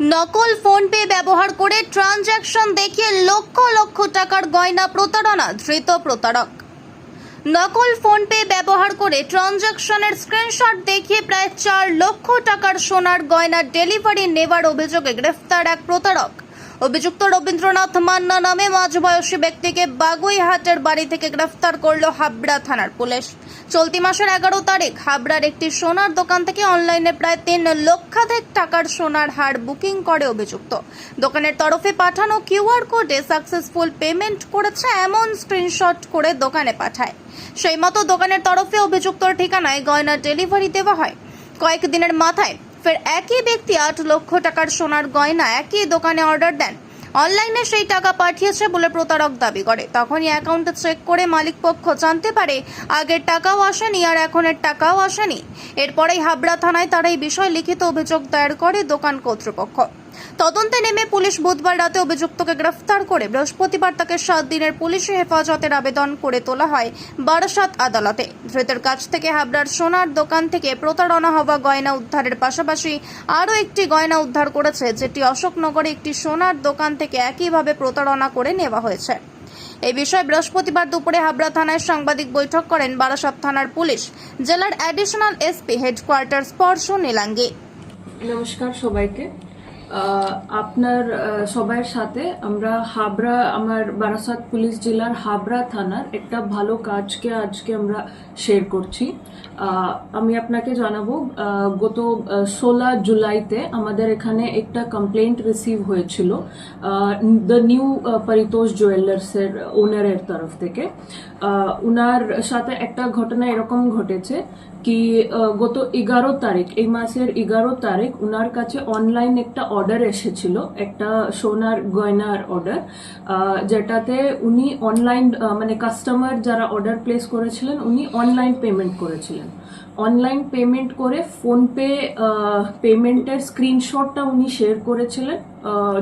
নকল phone pay ব্যবহার করে ট্রানজ্যাকশন দেখিয়ে লক্ষ লক্ষ টাকার গয়না প্রতারণা ধৃত প্রতারক। নকল ফোন পে ব্যবহার করে ট্রানজ্যাকশনের স্ক্রিনশট দেখিয়ে প্রায় চার লক্ষ টাকার সোনার গয়না ডেলিভারি নেওয়ার অভিযোগে গ্রেফতার এক প্রতারক। অভিযুক্ত রবীন্দ্রনাথ মান্না নামে মাঝবয়সী ব্যক্তিকে বাগুইহাটের বাড়ি থেকে গ্রেফতার করল হাবড়া থানার পুলিশ। চলতি মাসের এগারো তারিখ হাবড়ার একটি সোনার দোকান থেকে অনলাইনে প্রায় তিন লক্ষাধিক টাকার সোনার হার বুকিং করে অভিযুক্ত। দোকানের তরফে পাঠানো কিউআর কোডে সাকসেসফুল পেমেন্ট করেছে এমন স্ক্রিনশট করে দোকানে পাঠায়। সেই মতো দোকানের তরফে অভিযুক্তর ঠিকানায় গয়না ডেলিভারি দেওয়া হয়। কয়েকদিনের মাথায় ফের একই ব্যক্তি আট লক্ষ টাকার সোনার গয়না একই দোকানে অর্ডার দেন। অনলাইনে সেই টাকা পাঠিয়েছে বলে প্রতারক দাবি করে। তখনই অ্যাকাউন্টে চেক করে মালিক পক্ষ জানতে পারে আগের টাকাও আসেনি আর এখনের টাকাও আসেনি। এরপরেই হাবড়া থানায় তারা এই বিষয়ে লিখিত অভিযোগ দায়ের করে দোকান কর্তৃপক্ষ। তদন্তে নেমে পুলিশ বুধবার রাতে অভিযুক্তকে গ্রেফতার করে বৃহস্পতিবার তাকে সাত দিনের পুলিশি হেফাজতের আবেদন করে তোলা হয় বারাসাত আদালতে। ধৃতের কাছ থেকে হাবড়ার সোনার দোকান থেকে প্রতারণা হওয়া গয়না উদ্ধারের পাশাপাশি আরও একটি গয়না উদ্ধার করেছে, যেটি অশোকনগরে একটি সোনার দোকান থেকে একইভাবে প্রতারণা করে নেওয়া হয়েছে। এই বিষয়ে বৃহস্পতিবার দুপুরে হাবড়া থানায় সাংবাদিক বৈঠক করেন বারাসাত থানার পুলিশ। জেলার অ্যাডিশনাল এসপি হেডকোয়ার্টার স্পর্শ নীলাঙ্গী। নমস্কার সবাইকে। আপনার সবার সাথে আমরা হাবড়া, আমার বারাসাত পুলিশ জেলার হাবড়া থানার একটা ভালো কাজকে আজকে আমরা শেয়ার করছি। আমি আপনাকে জানাব গত ষোলো জুলাইতে আমাদের এখানে একটা কমপ্লেন্ট রিসিভ হয়েছিল দ্য নিউ পরিতোষ জুয়েলার্সের ওনারের তরফ থেকে। উনার সাথে একটা ঘটনা এরকম ঘটেছে কি গত এগারো তারিখ, এই মাসের এগারো তারিখ উনার কাছে অনলাইন একটা অর্ডার এসেছিল, একটা সোনার গয়নার অর্ডার যেটাতে উনি অনলাইন মানে কাস্টমার যারা অর্ডার প্লেস করেছিলেন, উনি অনলাইন পেমেন্ট করেছিলেন। অনলাইন পেমেন্ট করে ফোনপে পেমেন্টের স্ক্রিনশটটা উনি শেয়ার করেছিলেন।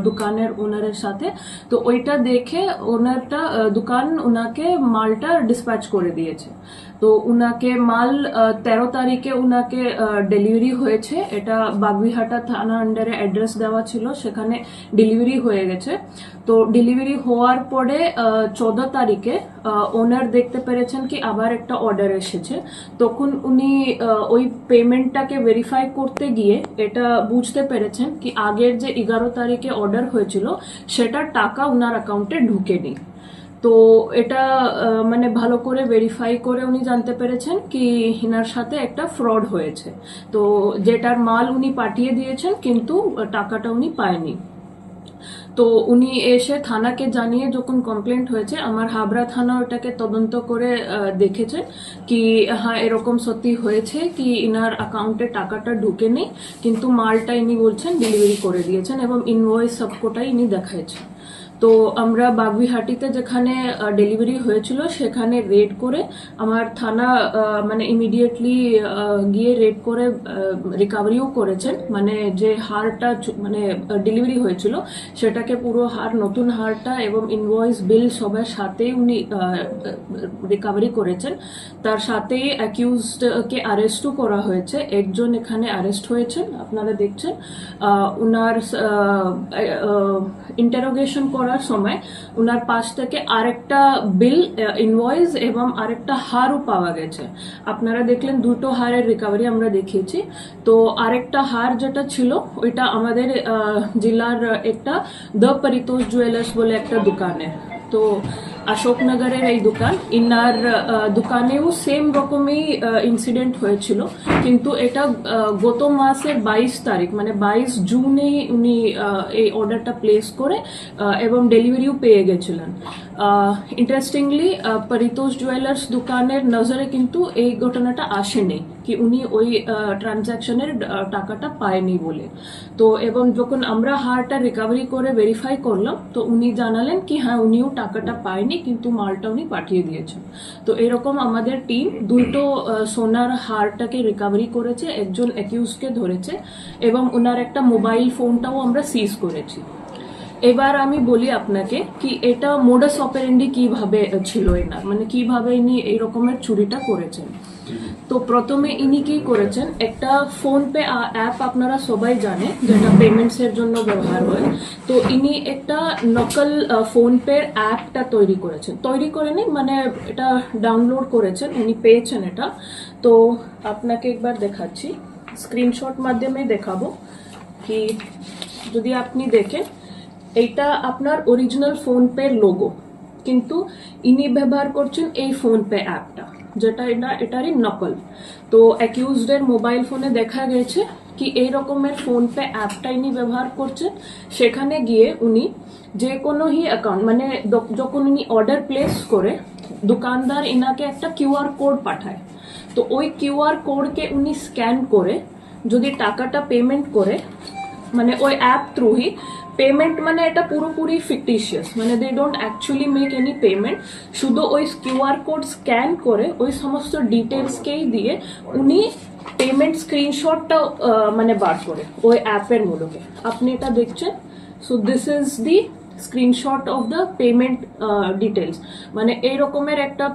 দোকানের ওনারের সাথে। তো ওইটা দেখে ওনারটা দোকান ওনাকে মালটা ডিসপ্যাচ করে দিয়েছে। তো উনাকে মাল তেরো তারিখে উনাকে ডেলিভারি হয়েছে। এটা বাগবিহাটা থানা আন্ডারে অ্যাড্রেস দেওয়া ছিল, সেখানে ডেলিভারি হয়ে গেছে। তো ডেলিভারি হওয়ার পরে চোদ্দ তারিখে ওনার দেখতে পেরেছেন কি আবার একটা অর্ডার এসেছে। তখন উনি ওই পেমেন্টটাকে ভেরিফাই করতে গিয়ে এটা বুঝতে পেরেছেন কি আগের যে এগারো তারিখে অর্ডার হয়েছিল সেটার টাকা ওনার অ্যাকাউন্টে ঢুকেনি। তো এটা মানে ভালো করে ভেরিফাই করে উনি জানতে পেরেছেন কি হিনার সাথে একটা ফ্রড হয়েছে। তো যেটার মাল উনি পাঠিয়ে দিয়েছেন, কিন্তু টাকাটা উনি পায়নি। তো উনি এসে থানাকে জানিয়ে যখন কমপ্লেন্ট হয়েছে, আমার হাবরা থানা ওটাকে তদন্ত করে দেখেছে কি হ্যাঁ এরকম সত্যি হয়েছে কি ইনার অ্যাকাউন্টে টাকাটা ঢুকে নেই কিন্তু মালটা ইনি বলছেন ডেলিভারি করে দিয়েছেন এবং ইনভয়েস সবকটাই ইনি দেখাইছেন। তো আমরা বাগবিহাটিতে যেখানে ডেলিভারি হয়েছিল, সেখানে রেড করে আমার থানা মানে ইমিডিয়েটলি গিয়ে রেড করে রিকাভারিও করেছেন। মানে যে হারটা মানে ডেলিভারি হয়েছিল, সেটাকে পুরো হার, নতুন হারটা এবং ইনভয়েস বিল সবার সাথে উনি রিকাভারি করেছেন। তার সাথেই অ্যাকিউজকে অ্যারেস্টও করা হয়েছে। একজন এখানে অ্যারেস্ট হয়েছেন, আপনারা দেখছেন। উনার ইন্টারোগেশন করার সময় ওনার পাশ থেকে আরেকটা বিল ইনভয়েস এবং আরেকটা হারও পাওয়া গেছে। আপনারা দেখলেন দুটো হারের রিকভারি আমরা দেখিয়েছি। তো আরেকটা হার যেটা ছিল, ওইটা আমাদের জেলার একটা দ্য পরিতোষ জুয়েলার্স বলে একটা দোকানে। তো অশোকনগরের এই দোকান। ইনার দোকানেও সেম রকমই ইনসিডেন্ট হয়েছিল। কিন্তু এটা গত মাসের বাইশ তারিখ মানে বাইশ জুনেই উনি এই অর্ডারটা প্লেস করে এবং ডেলিভারিও পেয়ে গেছিলেন। ইন্টারেস্টিংলি পরিতোষ জুয়েলার্স দোকানের নজরে কিন্তু এই ঘটনাটা আসেনি, কি উনি ওই ট্রানজাকশনের টাকাটা পায়নি বলে। তো এবং যখন আমরা হারটা রিকভারি করে ভেরিফাই করলাম, তো উনি জানালেন কি হ্যাঁ উনিও টাকাটা পায়নি। কিন্তু মালটা উনি পাঠিয়ে দিয়েছেন। তো এরকম আমাদের টিম দুটো সোনার হারটাকে রিকাভারি করেছে, একজন অ্যাকিউজকে ধরেছে এবং ওনার একটা মোবাইল ফোনটাও আমরা সিজ করেছি। এবার আমি বলি আপনাকে কি এটা মোডাস অপারেন্ডি কীভাবে ছিল এনার? মানে কীভাবে ইনি এই রকমের চুরিটা করেছেন? তো প্রথমে ইনি কি করেছেন? একটা ফোন পে অ্যাপ আপনারা সবাই জানে, যেটা পেমেন্টস এর জন্য ব্যবহার হয়। তো ইনি একটা নকল ফোন পে অ্যাপটা তৈরি করেছেন। তৈরি করেনি মানে এটা ডাউনলোড করেছেন, উনি পেয়েছেন এটা। তো আপনাকে একবার দেখাচ্ছি। স্ক্রিনশট মাধ্যমে দেখাবো কি, যদি আপনি দেখেন, এইটা আপনার অরিজিনাল ফোন পে লোগো কিন্তু ইনি ব্যবহার করছেন এই ফোন পে অ্যাপটা। যেটা এটা, এটারই নকল। তো অ্যাকিউজডের মোবাইল ফোনে দেখা গেছে কি এই রকমের ফোন পে অ্যাপটা ইনি ব্যবহার করছেন। সেখানে গিয়ে উনি যে কোনো হি অ্যাকাউন্ট মানে যখন উনি অর্ডার প্লেস করে, দোকানদার ইনাকে একটা কিউআর কোড পাঠায়। তো ওই কিউআর কোডকে উনি স্ক্যান করে, যদি টাকাটা পেমেন্ট করে মানে ওই অ্যাপ থ্রুই পেমেন্ট মানে এটা পুরোপুরি ফিকটিশিয়াস মানে they don't actually make any payment শুধু ওই কিউআর কোড স্ক্যান করে ওই সমস্ত ডিটেলসকেই দিয়ে উনি পেমেন্ট স্ক্রিনশটটা মানে বার করে ওই অ্যাপের মূলকে। আপনি এটা দেখছেন? So this is the screenshot of the payment details মানে এই রকমের একটা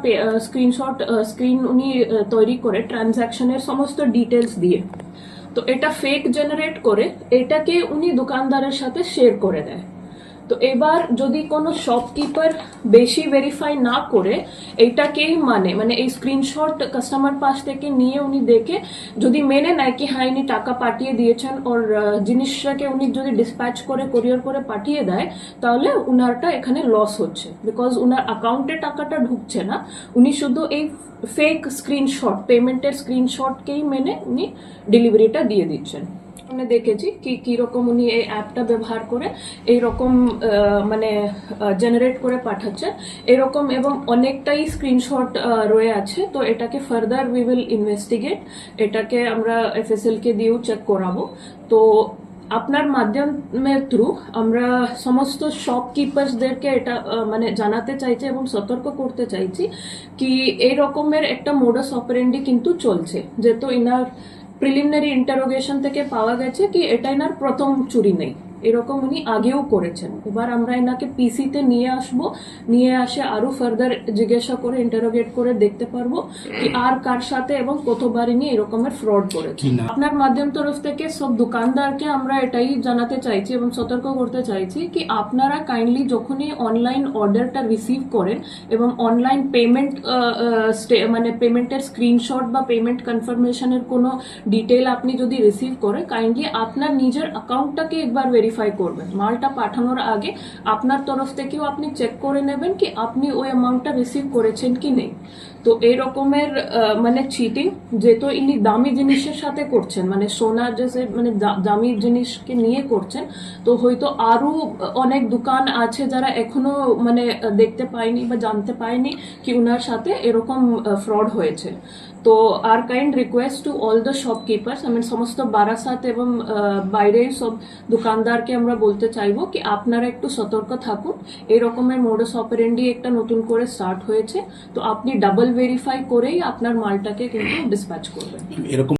স্ক্রিনশট স্ক্রিন উনি তৈরি করে ট্রানজাকশনের সমস্ত ডিটেলস দিয়ে। তো এটা ফেক জেনারেট করে এটাকে উনি দোকানদারের সাথে শেয়ার করে দেয়। তো এবার যদি কোনো শপকিপার বেশি ভেরিফাই না করে এইটাকেই মানে মানে এই স্ক্রিনশট কাস্টমার পাশ থেকে নিয়ে উনি দেখে যদি মেনে নেয় কি হ্যাঁ ইনি টাকা পাঠিয়ে দিয়েছেন ওর জিনিসটাকে উনি যদি ডিসপ্যাচ করে কোরিয়ার করে পাঠিয়ে দেয়, তাহলে উনারটা এখানে লস হচ্ছে বিকজ উনার অ্যাকাউন্টে টাকাটা ঢুকছে না। উনি শুধু এই ফেক স্ক্রিনশট পেমেন্টের স্ক্রিনশটকেই মেনে উনি ডেলিভারিটা দিয়ে দিচ্ছেন। আমি দেখেছি কি কীরকম উনি এই অ্যাপটা ব্যবহার করে এইরকম মানে জেনারেট করে পাঠাচ্ছেন এরকম এবং অনেকটাই স্ক্রিনশট রয়ে আছে। তো এটাকে ফার্দার উই উইল ইনভেস্টিগেট এটাকে আমরা এফএসএল কে দিয়েও চেক করাবো। তো আপনার মাধ্যমের থ্রু আমরা সমস্ত শপকিপার্সদেরকে এটা মানে জানাতে চাইছি এবং সতর্ক করতে চাইছি কি, এই রকমের একটা মোডাস অপারেন্ডি কিন্তু চলছে। যেহেতু ইনার প্রিলিমিনারি ইন্টারোগেশন থেকে পাওয়া গেছে কি এটা প্রথম চুরি নেই। এরকম উনি আগেও করেছেন। এবার আমরা এনাকে পিসিতে নিয়ে আসব। নিয়ে আসে আরও ফার্দার জিজ্ঞাসা করে ইন্টারোগেট করে দেখতে পারব কি আর কার সাথে এবং কতবার ইনি এরকমের ফ্রড করেছে। আপনার মাধ্যম তরফ থেকে সব দোকানদারকে আমরা এটাই জানাতে চাইছি এবং সতর্ক করতে চাইছি কি আপনারা কাইন্ডলি যখনই অনলাইন অর্ডারটা রিসিভ করেন এবং অনলাইন পেমেন্ট মানে পেমেন্টের স্ক্রিনশট বা পেমেন্ট কনফার্মেশনের কোনো ডিটেল আপনি যদি রিসিভ করে কাইন্ডলি আপনার নিজের অ্যাকাউন্টটাকে একবার ভেরিফাই করবেন। মালটা পাঠানোর আগে আপনার তরফ থেকেও আপনি চেক করে নেবেন কি আপনি ওই অ্যামাউন্টটা রিসিভ করেছেন কি নেই। তো এই রকমের মানে চিটিং যেহেতু ইনি দামি জিনিসের সাথে করছেন মানে সোনা যে মানে দামি জিনিসকে নিয়ে করছেন, তো হয়তো আরও অনেক দোকান আছে যারা এখনও মানে দেখতে পায়নি বা জানতে পায়নি কি উনার সাথে এরকম ফ্রড হয়েছে। তো আর kind request to all the shopkeepers আমি সমস্ত বারাসাত এবং বাইরের সব দোকানদারকে আমরা বলতে চাইব কি আপনারা একটু সতর্ক থাকুন। এই রকমের মোডাস অপারেন্ডি একটা নতুন করে স্টার্ট হয়েছে। তো আপনি ডাবল ভেরিফাই করেই আপনার মালটাকে কিন্তু ডিসপ্যাচ করবেন। এরকম